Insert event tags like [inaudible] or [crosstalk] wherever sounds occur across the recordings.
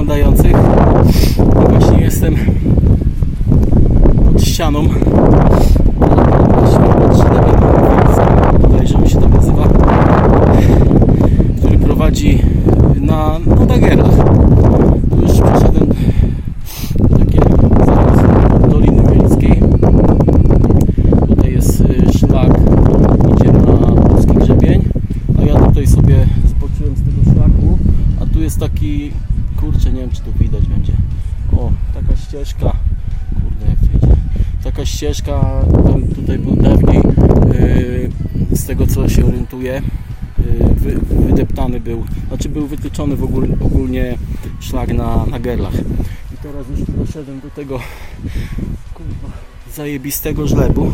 oglądających. No właśnie jestem pod ścianą będzie. O, taka ścieżka, kurde jak idzie. Taka ścieżka, tam tutaj był dawniej, y, z tego co się orientuję, y, wy, wydeptany był, znaczy był wytyczony w ogóle, ogólnie szlak na, na gerlach. I teraz już doszedłem do tego kurwa, zajebistego żlebu.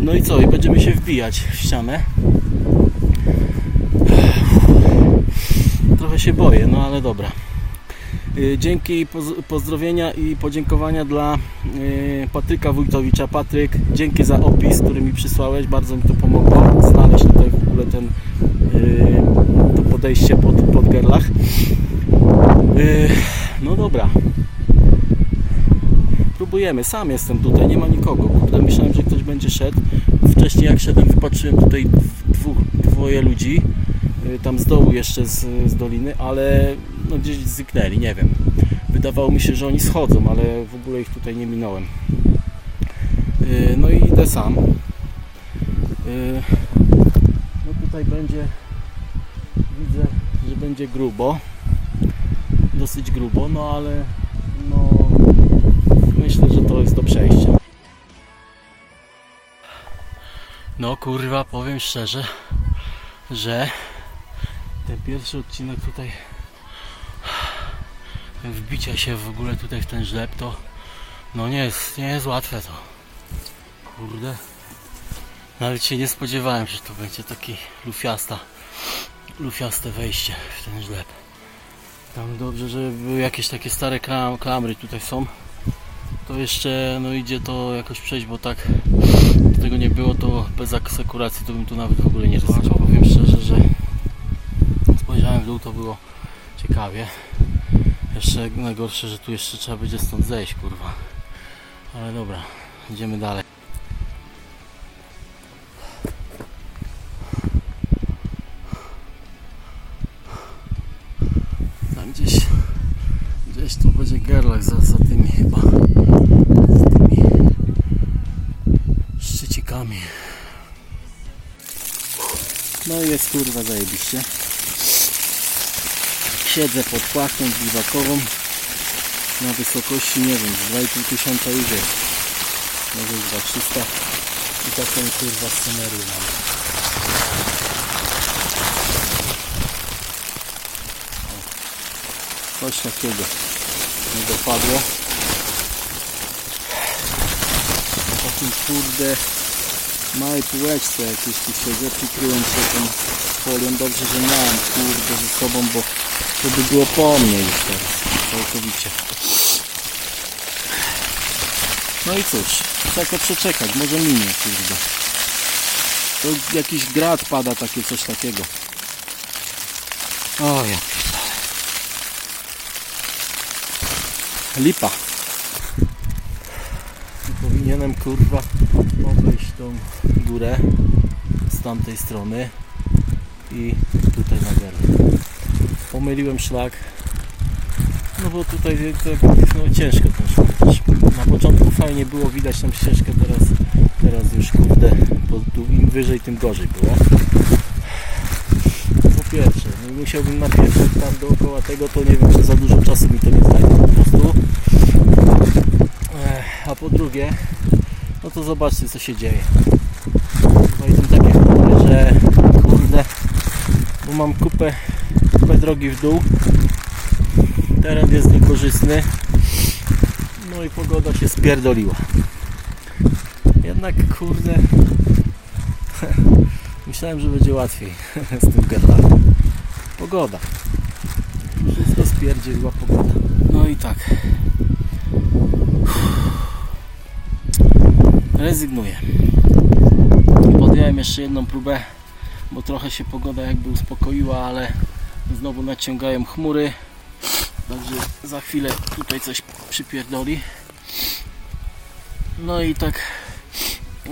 No i co? I będziemy się wbijać w ścianę. Trochę się boję, no ale dobra. Y, Dzięki poz- pozdrowienia i podziękowania dla y, Patryka Wójtowicza. Patryk, dzięki za opis, który mi przysłałeś. Bardzo mi to pomogło znaleźć tutaj w ogóle ten y, to podejście pod, pod gerlach. No dobra. Próbujemy. Sam jestem tutaj, nie ma nikogo. Kurde, myślałem, że ktoś będzie szedł. Wcześniej jak szedłem, wypatrzyłem tutaj dwóch, dwoje ludzi. Tam z dołu jeszcze z, z doliny, ale no gdzieś zniknęli, nie wiem. Wydawało mi się, że oni schodzą, ale w ogóle ich tutaj nie minąłem. Y, No i idę sam. Y, No tutaj będzie, widzę, że będzie grubo. Dosyć grubo, no ale no myślę, że to jest do przejścia. No kurwa, powiem szczerze, że ten pierwszy odcinek tutaj wbicia się w ogóle tutaj w ten żleb to no nie jest, nie jest łatwe to. Kurde. Nawet się nie spodziewałem, że to będzie taki lufiasta, lufiaste wejście w ten żleb. Tam dobrze, że były jakieś takie stare klam, klamry tutaj są. To jeszcze no idzie to jakoś przejść, bo tak tego nie było, to bez asekuracji to bym tu nawet w ogóle nie ryzykował. Powiem szczerze, że spojrzałem w dół, to było ciekawie. Jeszcze najgorsze, że tu jeszcze trzeba będzie stąd zejść, kurwa. Ale dobra, idziemy dalej. Siedzę pod płachtą biwakową na wysokości, nie wiem, z 2,5 tysiąca jest. Może już 2300 i taką kurwa scenerię mam. Coś takiego nie dopadło. Na takim kurde małej półeczce jakieś tu siedzę, przykryłem się tą folią. Dobrze, że miałem kurde ze sobą, bo to by było po mnie już teraz całkowicie. No i cóż, tylko przeczekać, może minie kurde. To jakiś grad pada, takie coś takiego. O ja pierdolę. Lipa. Powinienem kurwa obejść tą górę z tamtej strony i tutaj na górę. Pomyliłem szlak. No bo tutaj to, no, ciężko ten też. Na początku fajnie było widać tam ścieżkę, teraz, teraz już kurde, tu im wyżej tym gorzej było. Po pierwsze, no musiałbym napierdać tam dookoła tego, to nie wiem, czy za dużo czasu mi to nie zajmie po prostu. A po drugie, no to zobaczcie co się dzieje. No i tym takie że kurde, bo mam kupę, kupę drogi w dół. Teren jest niekorzystny. No i pogoda się spierdoliła. Jednak kurde, [laughs] myślałem, że będzie łatwiej [laughs] z tym gerlanem. Pogoda. Wszystko spierdzieliła pogoda. No i tak. Rezygnuję. Podjąłem jeszcze jedną próbę, bo trochę się pogoda jakby uspokoiła, ale znowu naciągają chmury. Także za chwilę tutaj coś przypierdoli. No i tak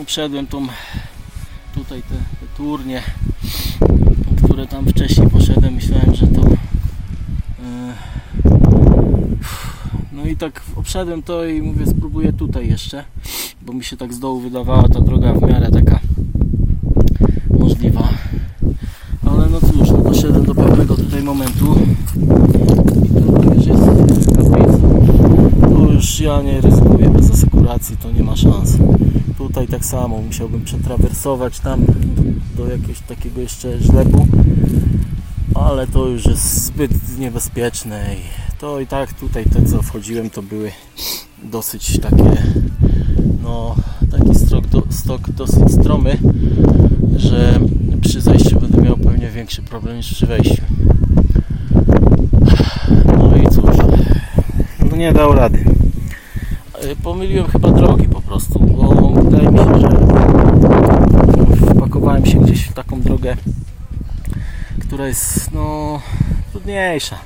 przedłem tą tutaj te, te turnie, które tam wcześniej poszedłem, myślałem, że to e, no i tak obszedłem to i mówię spróbuję tutaj jeszcze, bo mi się tak z dołu wydawała ta droga w miarę taka możliwa. Ale no cóż, no doszedłem do pewnego tutaj momentu tu. Tu już ja nie ryzykuję bez asekuracji, to nie ma szans. Tutaj tak samo musiałbym przetrawersować tam do, jakiegoś takiego jeszcze żlebu, ale to już jest zbyt niebezpieczne i to i tak tutaj te co wchodziłem to były dosyć takie no taki strok, do, stok dosyć stromy, że przy zejściu będę miał pewnie większy problem niż przy wejściu. No i cóż, no nie dał rady. Y, Pomyliłem chyba drogi po prostu, bo wydaje mi się, że wpakowałem się gdzieś w taką drogę, która jest no trudniejsza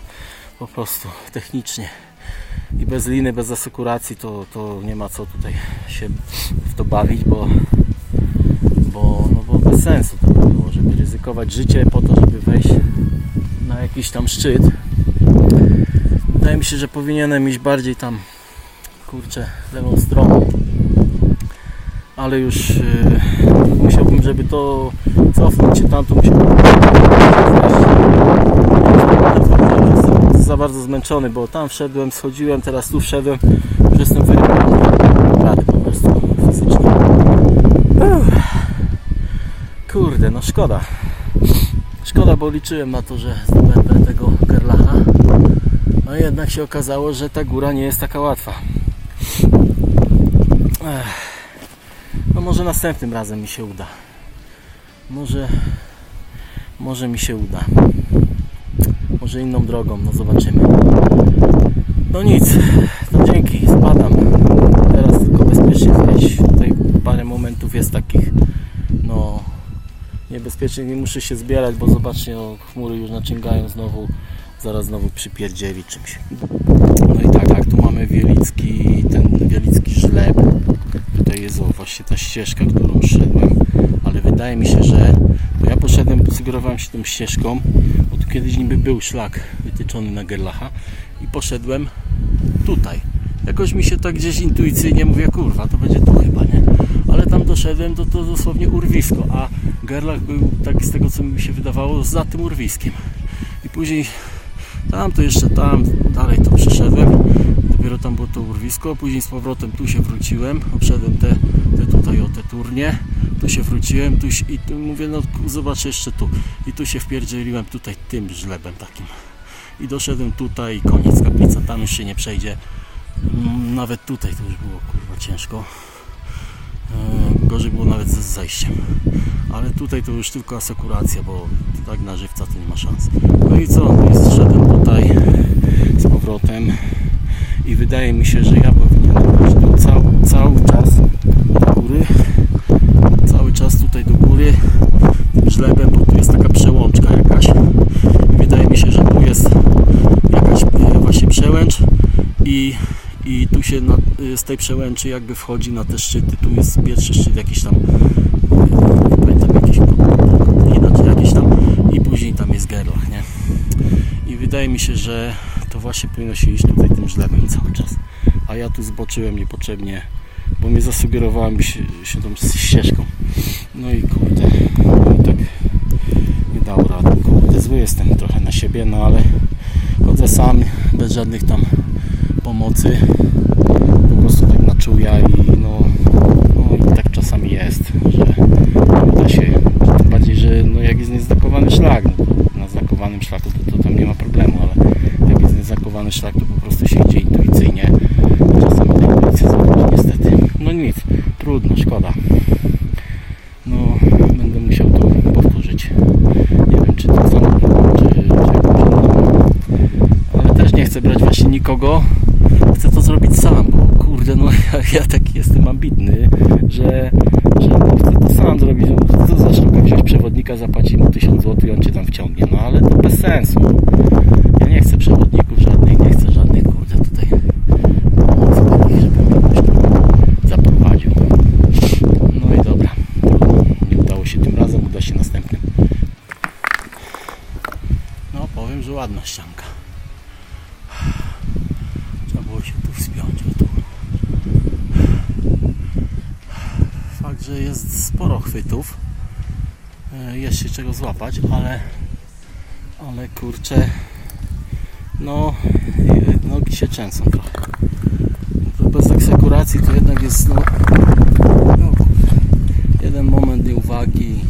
po prostu technicznie i bez liny, bez asekuracji to, to nie ma co tutaj się w to bawić, bo, bo, no bo bez sensu to by było, żeby ryzykować życie po to, żeby wejść na jakiś tam szczyt. Wydaje mi się, że powinienem iść bardziej tam kurczę lewą stroną ale już yy, musiałbym, żeby to cofnąć się tam, to musiałbym za bardzo zmęczony, bo tam wszedłem, schodziłem, teraz tu wszedłem, już jestem wyrywany rady po prostu fizycznie. Kurde, no szkoda. Szkoda, bo liczyłem na to, że zdobędę tego Gerlacha. No jednak się okazało, że ta góra nie jest taka łatwa. Ech. No może następnym razem mi się uda. Może, może mi się uda. Może inną drogą, no zobaczymy. No nic, to dzięki, spadam. Teraz tylko bezpiecznie zejść. Tutaj parę momentów jest takich, no niebezpiecznie, nie muszę się zbierać, bo zobaczcie, o, chmury już naciągają znowu, zaraz znowu przypierdzieli czymś. No i tak, tak, tu mamy wielicki, ten wielicki żleb. Tutaj jest o, właśnie ta ścieżka, którą szedłem, ale wydaje mi się, że bo ja poszedłem, sugerowałem się tą ścieżką, bo tu kiedyś niby był szlak wytyczony na Gerlacha i poszedłem tutaj. Jakoś mi się tak gdzieś intuicyjnie mówię, kurwa, to będzie tu chyba, nie? Ale tam doszedłem, to to dosłownie urwisko, a Gerlach był tak z tego, co mi się wydawało, za tym urwiskiem. I później tam, to jeszcze tam, dalej to przeszedłem. Dopiero tam było to urwisko, później z powrotem tu się wróciłem, obszedłem te, te tutaj o te turnie, tu się wróciłem, tu się, i tu mówię, no zobaczę jeszcze tu. I tu się wpierdzieliłem tutaj tym żlebem takim. I doszedłem tutaj i koniec kaplica, tam już się nie przejdzie. Mm, Nawet tutaj to już było kurwa ciężko. Gorzej było nawet ze zejściem. Ale tutaj to już tylko asekuracja, bo tak na żywca to nie ma szans. No i co? No zszedłem tutaj z powrotem i wydaje mi się, że ja powinienem iść tu cały, cały czas do góry. Cały czas tutaj do góry tym żlebem, bo tu jest taka przełączka jakaś. I wydaje mi się, że tu jest jakaś e, właśnie przełęcz i, i tu się na, e, z tej przełęczy jakby wchodzi na te szczyty. Tu jest pierwszy szczyt jakiś tam e, nie pamiętam jakiś kotlina czy jakieś tam i później tam jest Gerlach, nie? I wydaje mi się, że to właśnie powinno się iść tutaj tym żlebem cały czas. A ja tu zboczyłem niepotrzebnie, bo mnie zasugerowałem się, się tą ścieżką. No i kurde, no i tak nie dało rady. Kurde, zły jestem trochę na siebie, no ale chodzę sam, bez żadnych tam pomocy. Po prostu tak na czuja i no, no i tak czasami jest, że nie da się, tym bardziej, że no jak jest nieznakowany szlak, no na znakowanym szlaku to, to tam nie ma problemu, ale jak jest nieznakowany szlak, to po prostu się idzie intuicyjnie. Czasami ta intuicja zachodzi niestety. No nic, trudno, szkoda. No, będę musiał to powtórzyć. Nie wiem, czy to samo, czy, czy inną. Ale też nie chcę brać właśnie nikogo. Chcę to zrobić sam, bo kurde, no [laughs] ja, ja taki jestem ambitny, że, że no, chcę to sam zrobić. No, za wziąć przewodnika, zapłacić mu 1000 zł i on cię tam wciągnie. No ale to bez sensu. Ja nie chcę przewodników żadnych, nie chcę żadnych, kurde, tutaj takich, ktoś tam zaprowadził. No i dobra. Nie udało się tym razem, uda się następnym. powiem, że ładna ścianka. Trzeba było się tu wspiąć. O tu. Fakt, że jest sporo chwytów. E, Jest się czego złapać, ale ale kurczę no nogi się trzęsą trochę. Bez aksekuracji to jednak jest no, no jeden moment nieuwagi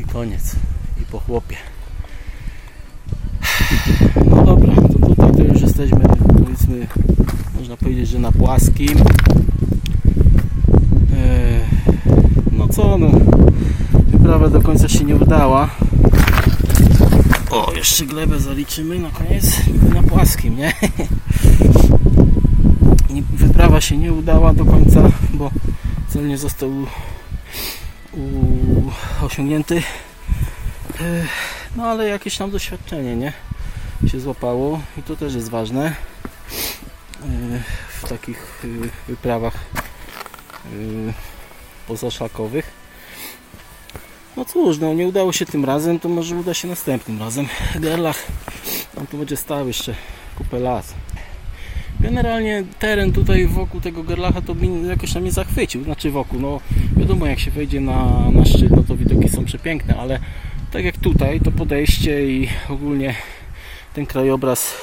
i koniec. I po chłopie. No dobra, to tutaj to już jesteśmy powiedzmy można powiedzieć, że na płaskim. Eee, No co no wyprawa do końca się nie udała. O, jeszcze glebę zaliczymy na koniec na płaskim, nie? [laughs] Wyprawa się nie udała do końca, bo cel nie został u, u, osiągnięty. No ale jakieś tam doświadczenie, nie? Się złapało i to też jest ważne Ech, w takich y, wyprawach y, pozaszlakowych. No cóż, no nie udało się tym razem, to może uda się następnym razem. [laughs] Gerlach, on tu będzie stał jeszcze kupę lat. Generalnie teren tutaj wokół tego Gerlacha to jakoś tam nie zachwycił. Znaczy wokół, no wiadomo jak się wejdzie na, na szczyt, no to widoki są przepiękne, ale tak jak tutaj, to podejście i ogólnie ten krajobraz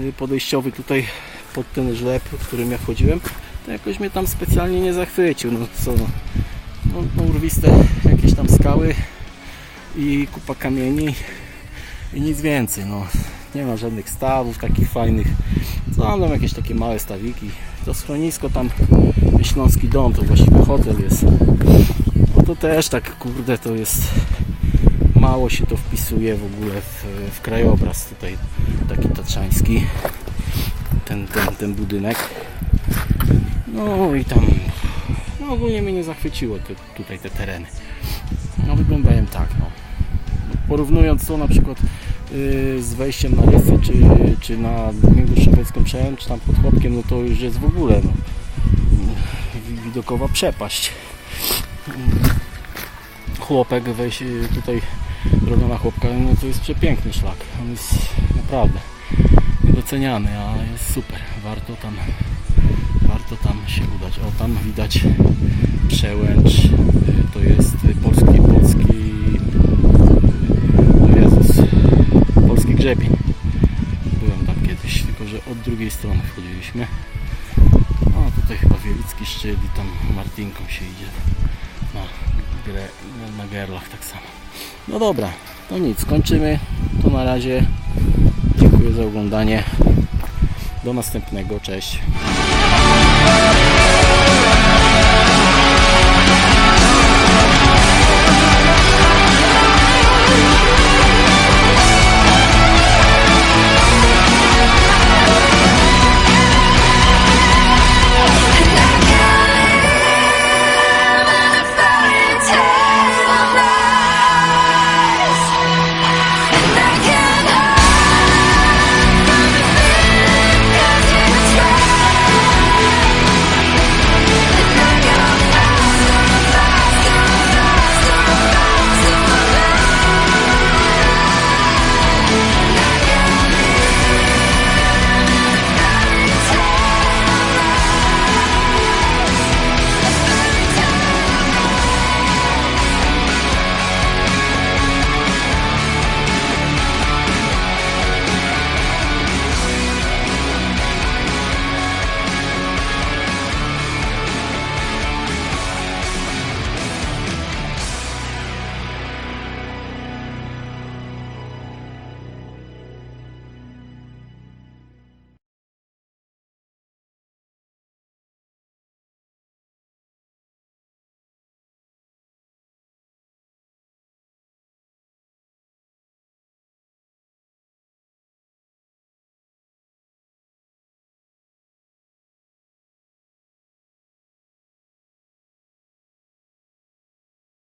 y, podejściowy tutaj pod ten żleb, w którym ja wchodziłem, to jakoś mnie tam specjalnie nie zachwycił. No co, no, no, no urwiste jakieś tam skały i kupa kamieni i nic więcej. No, nie ma żadnych stawów takich fajnych. Co tam jakieś takie małe stawiki. To schronisko tam Śląski Dom, to właściwie hotel jest. No to też tak kurde to jest mało się to wpisuje w ogóle w, w krajobraz tutaj taki tatrzański ten, ten, ten budynek no i tam no ogólnie mnie nie zachwyciło te, tutaj te tereny. No wyglądają tak no. Porównując to na przykład yy, z wejściem na Rysy czy, czy na Międzyszowecką Przełęcz czy tam pod Chłopkiem no to już jest w ogóle no, wi- widokowa przepaść. Chłopek wejść yy, tutaj droga na chłopka no to jest przepiękny szlak. On jest naprawdę niedoceniany a jest super. Warto tam warto tam się udać. O tam widać przełęcz. To jest polski polski o Jezus polski grzebień byłem tam kiedyś tylko że od drugiej strony wchodziliśmy. A tutaj chyba Wielicki szczyt i tam Martinką się idzie na, grę, na gerlach tak samo. No dobra to nic kończymy. To na razie. Dziękuję za oglądanie. Do następnego cześć